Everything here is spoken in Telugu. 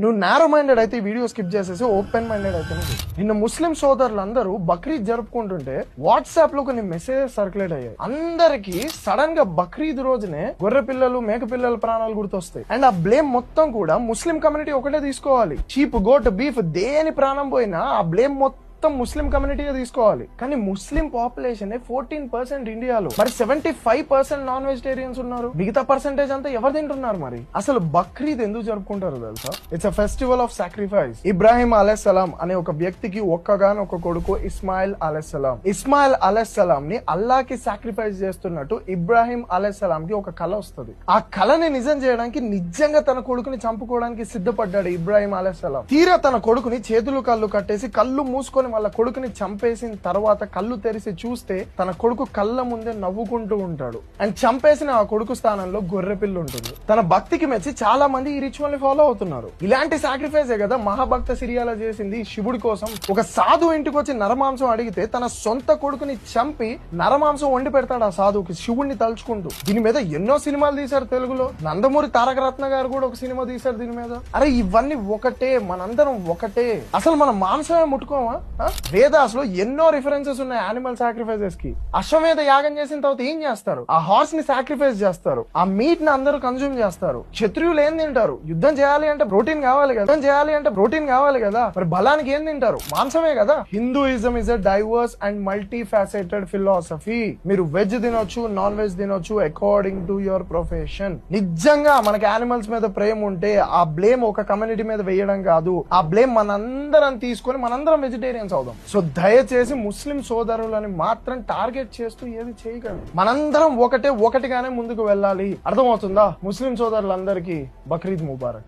నువ్వు నేరో మైండెడ్ అయితే ఈ వీడియో స్కిప్ చేసేసి ఓపెన్ మైండెడ్ అయితే నిన్న ముస్లిం సోదరులందరూ బక్రీద్ జరుపుకుంటుంటే వాట్సాప్లో కొన్ని మెసేజెస్ సర్క్యులేట్ అయ్యాయి. అందరికి సడన్గా బక్రీద్ రోజునే గొర్రె పిల్లలు మేక పిల్లల ప్రాణాలు గుర్తొస్తాయి. అండ్ ఆ బ్లేమ్ మొత్తం కూడా ముస్లిం కమ్యూనిటీ ఒకటే తీసుకోవాలి. చీప్ గోట్ బీఫ్ దేని ప్రాణం పోయినా ఆ బ్లేమ్ మొత్తం మొత్తం ముస్లిం కమ్యూనిటీగా తీసుకోవాలి. కానీ ముస్లిం పాపులేషన్ ఫోర్టీన్ పర్సెంట్ ఇండియాలో. మరి seventy five percent non vegetarians ఉన్నారు. మిగతా పర్సెంటేజ్ అంతా ఎవరు తింటున్నారు మరి? అసలు బక్రీద్ ఎందుకు జరుపుకుంటారు తెలుసా? It's a festival of sacrifice Ibrahim అలెస్సలాం అనే ఒక వ్యక్తికి ఒక్కగాను ఒక కొడుకు ఇస్మాయిల్ అలెస్సలాం ఇస్మాయిల్ అలెస్సలాం ని అల్లాకి సాక్రిఫైస్ చేస్తున్నట్టు ఇబ్రాహిం అలెస్సలాం కి ఒక కళ వస్తుంది. ఆ కళని నిజం చేయడానికి నిజంగా తన కొడుకుని చంపుకోవడానికి సిద్ధపడ్డాడు ఇబ్రాహిం అలెస్సలాం తీరా తన కొడుకుని చేతులు కళ్ళు కట్టేసి కళ్ళు మూసుకొని వాళ్ళ కొడుకుని చంపేసిన తర్వాత కళ్ళు తెరిచి చూస్తే తన కొడుకు కళ్ళ ముందే నవ్వుకుంటూ ఉంటాడు. అండ్ చంపేసిన ఆ కొడుకు స్థానంలో గొర్రె పిల్ల ఉంటుంది. తన భక్తికి మెచ్చి చాలా మంది ఈ రిచువల్ని ఫాలో అవుతున్నారు. ఇలాంటి సాక్రిఫైసే కదా మహాభక్త సిరియాలో చేసింది శివుడి కోసం. ఒక సాధు ఇంటికి వచ్చి నరమాంసం అడిగితే తన సొంత కొడుకుని చంపి నరమాంసం వండి పెడతాడు ఆ సాధువుకి శివుడిని తలుచుకుంటూ. దీని మీద ఎన్నో సినిమాలు తీశారు తెలుగులో. నందమూరి తారక రత్న గారు కూడా ఒక సినిమా తీశారు దీని మీద. అరే ఇవన్నీ ఒకటే మనందరం ఒకటే. అసలు మనం మాంసమే ముట్టుకోమా? వేదాస్లో ఎన్నో రిఫరెన్సెస్ ఉన్నాయి యానిమల్ సాక్రిఫైసెస్కి. అశ్వమేధ యాగం చేసిన తర్వాత ఏం చేస్తారు? ఆ హార్స్ని సాక్రిఫైస్ చేస్తారు. ఆ మీట్ని అందరూ కన్జ్యూమ్ చేస్తారు. క్షత్రియులు ఏం తింటారు? యుద్ధం చేయాలి అంటే ప్రోటీన్ కావాలి కదా. యుద్ధం చేయాలి అంటే ప్రోటీన్ కావాలి కదా. మరి బలానికి ఏం తింటారు? మాంసమే కదా. Hinduism is a diverse and multi faceted philosophy మీరు వెజ్ తినొచ్చు నాన్ వెజ్ తినొచ్చు అకార్డింగ్ టు యువర్ ప్రొఫెషన్ నిజంగా మనకి యానిమల్స్ మీద ప్రేమ ఉంటే ఆ బ్లేమ్ ఒక కమ్యూనిటీ మీద వేయడం కాదు. ఆ బ్లేమ్ మనందరం తీసుకొని మనందరం వెజిటేరియన్స్ అవుదాం సో దయచేసి ముస్లిం సోదరులని మాత్రం టార్గెట్ చేస్తూ ఏది చేయకండి. మనందరం ఒకటే ఒకటిగానే ముందుకు వెళ్ళాలి. అర్థమవుతుందా? ముస్లిం సోదరులందరికీ బక్రీద్ ముబారక్.